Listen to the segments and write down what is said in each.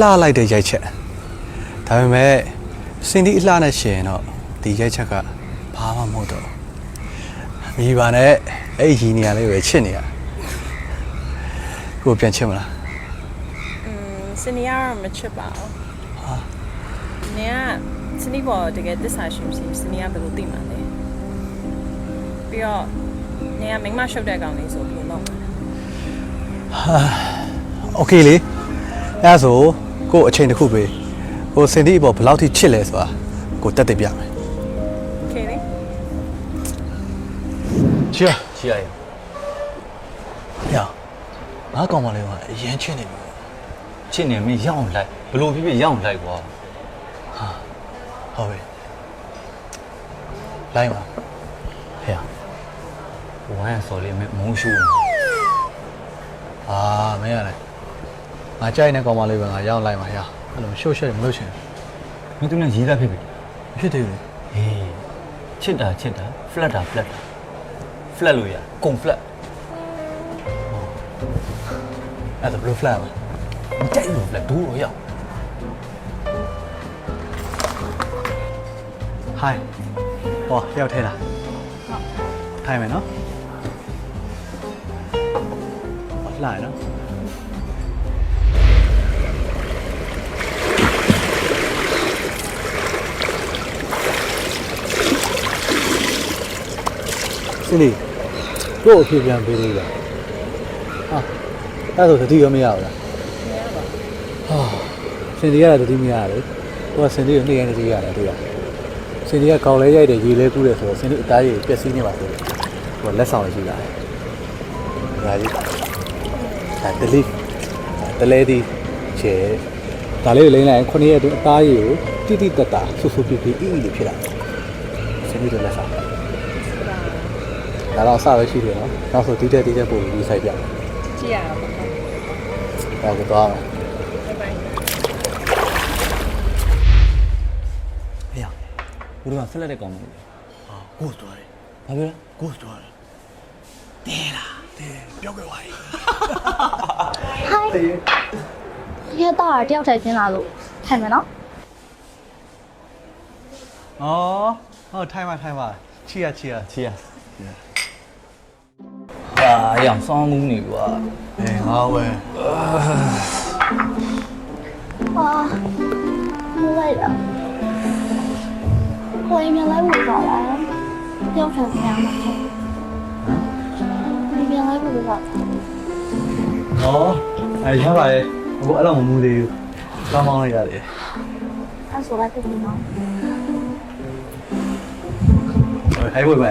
လှလိုက်တဲ့ရိုက်ချက်ဒါပေမဲ့စင်ဒီအလှနဲ့ရှင်တော့ဒီရိုက်ချက်ကဘာမှမဟုတ်တော့ဘူးမိပါနဲ့အဲ့ဒီညီနေရလေးပဲချစ်နေရကိုပြန်ချစ်မလား อืมစနေကတော့မချစ်ပါဘူးဟာနင်ကစနေပေါ်တကယ်တစ္ဆာရှိမရှိစနေကဘယ်လိုသိမှာလဲပြီးတော့နင်ကမိန်းမရှုပ်တဲ့ကောင်လေးဆိုဘယ်လိုလုပ်မှာလဲ โอเคလေအဲ့ဒါဆို ကို့အချိန်တစ်ခုပေးကိုစင်ဒီအပေါ်ဘယ်လောက်ထိချစ်လဲဆိုတာကိုတက်တက်ပြမယ် โอเคလေ ချစ်ရ ရှိရရ ရငါကောင်မလေးကအရင်ချစ်နေပြီ ချစ်နေမင်းရအောင်လိုက်ဘလို့ဖြစ်ဖြစ်ရအောင်လိုက်ကွာ ဟုတ်ပြီလိုက်ပါ ဖေရဝိုင်းဆော်လေးမင်းမုန်းရှူ အာမင်းရတယ် ငါကြိုက်နေကောင်မလေးပဲငါရောက်လိုက်ပါရအဲ့လိုရှုပ်ရှက်မလုပ်ချင်မင်းသူနဲ့ရေးသားဖြစ်ပြီဘူးဖြစ်သေးဘူးဟေးချစ်တာချစ်တာ flat တာ flat တာ flat လို့ရကုန် flat အဲ့ဒါဘယ်လို flat လဲမကြိုက်ဘူး flat ဒူးတော့ရဟိုင်းဟောရောက်ထဲလားထိုင်မယ်နော်ဟောလှရနော် စင်ဒီကို့အဖြစ်ပြန်ပေးလို့ရဟာအဲ့ဒါဆိုတတိရောမရဘူးလားဟာစင်ဒီကလည်းတတိမရဘူးဟိုကစင်ဒီကိုနေ့တိုင်းတတိရတယ်တွေ့ရစင်ဒီကကောင်းလဲရိုက်တယ်ရေလဲကူးတယ်ဆိုတော့စင်ဒီအသားကြီးပျက်စီးနေပါဆိုတော့ဟိုလက်ဆောင်လေးရှိလာတယ်။ဒါကြီးဒါ delete တလဲဒီချေဒါလေးကိုလိမ့်လိုက်ရင်ခုနှစ်ရက်အတွင်းအသားကြီးကိုတိတိတတ်တာဆူဆူပြပြအီအီလေးဖြစ်လာတယ်။စင်ဒီတို့လက်ဆောင် ဒါတော့အစပဲရှိတယ်နော်။နောက်ဆိုဒီတက်ဒီတက်ပို့ပြီးဆိုင်ပြမယ်ကြည့်ရအောင်ပေါ့။ဒါကိုသွားမယ်ဘိုင်ဘိုင်ဟေးဘုရား flat တဲ့ကောင်မလို့။ကို့သွားတယ်ဘာပြောလဲ။ကို့သွားတယ်။တဲလားတဲပြောက်ကြပါ යි ဟိုင်းရဲသားတယောက်ထိုင်ချင်းလာလို့ထိုင်မယ်နော်။ဩဟုတ်ထိုင်ပါထိုင်ပါချီရချီရချီရ အာရအောင်စောင်းမှုနေကွာအေးငါဝဲအာမလိုက်တာကိုရင်ပြန်လိုက်ဖို့ပါလားတယောက်ထိုင်ပြန်မှာဟမ်ပြန်လိုက်ဖို့ပါ။ဩအဲရပါရဲ့အခုအဲ့လိုမမူသေးဘူး။ကောင်းကောင်းလေးရတယ်အဲ့ဆိုလိုက်ပြီနော်။ဟဲ့ဝဲပဲ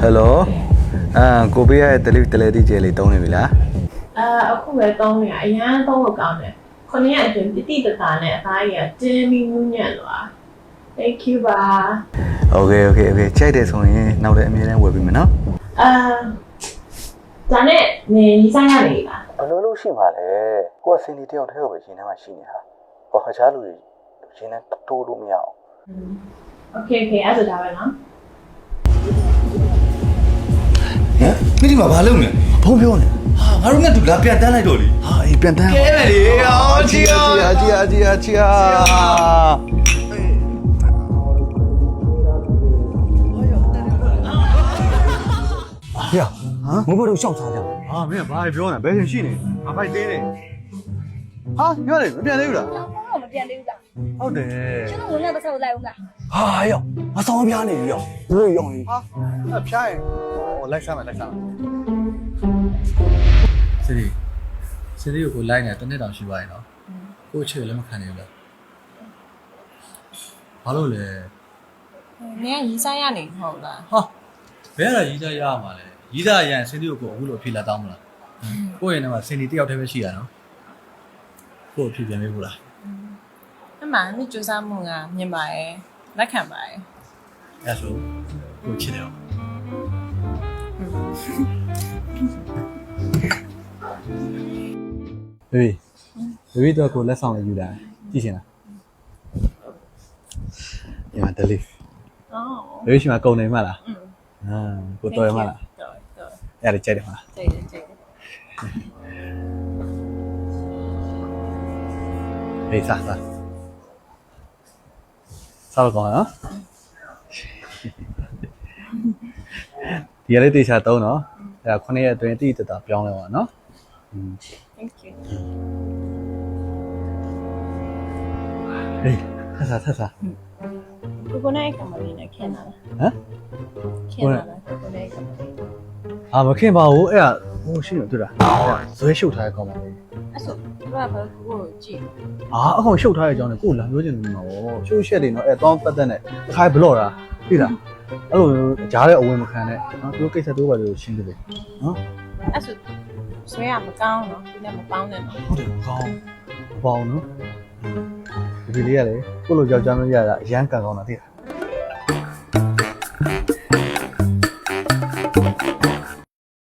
ဟယ်လိုအာကိုပေးရတဲ့တလိတလဲတိကျဲလေးတုံးနေပြီလားအာအခုပဲတုံးနေတာအရန်တုံးလို့ကောင်းတယ်ခொနည်းအတွင်းတိတိတသာနဲ့အသားကြီးကတင်းပြီးနူးညံ့သွား Thank you ပါ Okay okay okay ကြိုက်တယ်ဆိုရင်နောက်လည်းအမြဲတမ်းဝယ်ပြီးမယ်နော်အာဒါနဲ့နေရေးဆိုင်ရနေလားဘလို့လို့ရှိမှလဲကိုကစင်ဒီတယောက်တည်းကိုပဲရှင်ထဲမှာရှိနေတာဟောခါချားလူရှင်ထဲတိုးလို့မရအောင် Okay okay အဲ့ဒါဒါပဲနော် မ်မိဒီမှာဘာလုပ်နေဖုံးပြောနေဟာငါတို့နဲ့တူလာပြန်တန်းလိုက်တော့လေဟာအေးပြန်တန်းကဲမယ်လေအော်ချီယာချီယာချီယာချီယာဟေ့ဟမ်မဘတို့ရှောက်စားကြဟာမင်းကဘာပြောနေဘယ်ရှင်ရှိနေငါဖိုက်သေးတယ်ဟာပြောတယ်မပြန်သေးဘူးလားတော့ဘာမှမပြန်သေးဘူးလားဟုတ်တယ်ကျွန်တော်ဝင်ရတဲ့ဆက်ကိုလိုက်အောင်လားဟာရောက်မဆောင်ပြားနေပြီရောက်ဘလို့ရောက်နေဟာအဖျားရင် ဟိုလိုက်စားမယ်လိုက်စားမယ်စီရီစီရီကိုလိုက်နေတနေ့တောင်ရှိပါရဲ့နော်ကို့ချေလည်းမခံနိုင်ဘူးလားဘာလို့လဲနင်ကရီဆိုင်ရနေမဟုတ်လားဟာဘယ်ရရီးသားရရမှာလဲရီးသားရရင်စင်တီကိုကိုအခုလိုအဖြေလာတောင်းမလားကိုယ့်ရဲ့နေမှာစင်တီတယောက်တည်းပဲရှိရနော်ကို့အဖြေပြန်ပေးဘူးလားအမှန်နင်စူးစမ်းမှုကမြင်ပါရဲ့လက်ခံပါရဲ့အဲ့ဆိုကိုချစ်တယ် ဘေဘီဘေဘီတော့ကိုလက်ဆောင်လေးယူလာကြည့်ရှင်လားမှာ delete အော်ဘေးရှိမှာကုန်နေမှလားอืมအာကိုတော်ရမှလားတော်တော်အဲ့ဒါလေးကြိုက်တယ်မလားကြိတ်တယ်ကြိတ်တယ်ဟေးစားစားစားတော့ကောင်းနော် ဒီကလေးတေချာသုံးနော်အဲ့ဒါခုနှစ်ရက်အတွင်းတိတိတတ်တာပြောင်းလဲပါနော် thank you ဟေးဆက်စားဆက်စားကိုကိုနဲ့ကမ္ဘာလေးနဲ့ခင်လာလားဟမ်ခင်လာလားကိုကိုနဲ့ကမ္ဘာလေးအာမခင်ပါဘူးအဲ့ဒါဟိုရှိနေတွေ့လားဇွဲရှုပ်ထားတဲ့ကောင်ပါလေအဲ့ဆိုသူကဘာကိုကိုကြည့်အာအကောင်ရှုပ်ထားတဲ့အကြောင်းနဲ့ကိုလာပြောချင်တယ်မှာဗောရှုပ်ရှက်တွေနော်အဲ့တောင်းပတ်သက်နဲ့တစ်ခါဘလော့တာသိလား အဲ့လိုကြားတဲ့အဝင်မခံနဲ့နော်သူကိစ္စတို့ပါလို့ရှင်းတယ်နော်အဲ့ဆိုဆွဲရမကောင်းတော့ဒီနဲ့မပေါင်းနဲ့နော်ဟုတ်တယ်ကောင်းမပေါအောင်နော်ဒီလေးကလေကိုလိုကြောက်ကြမ်းလို့ရတာအရန်ကန်ကောင်းတာသိလား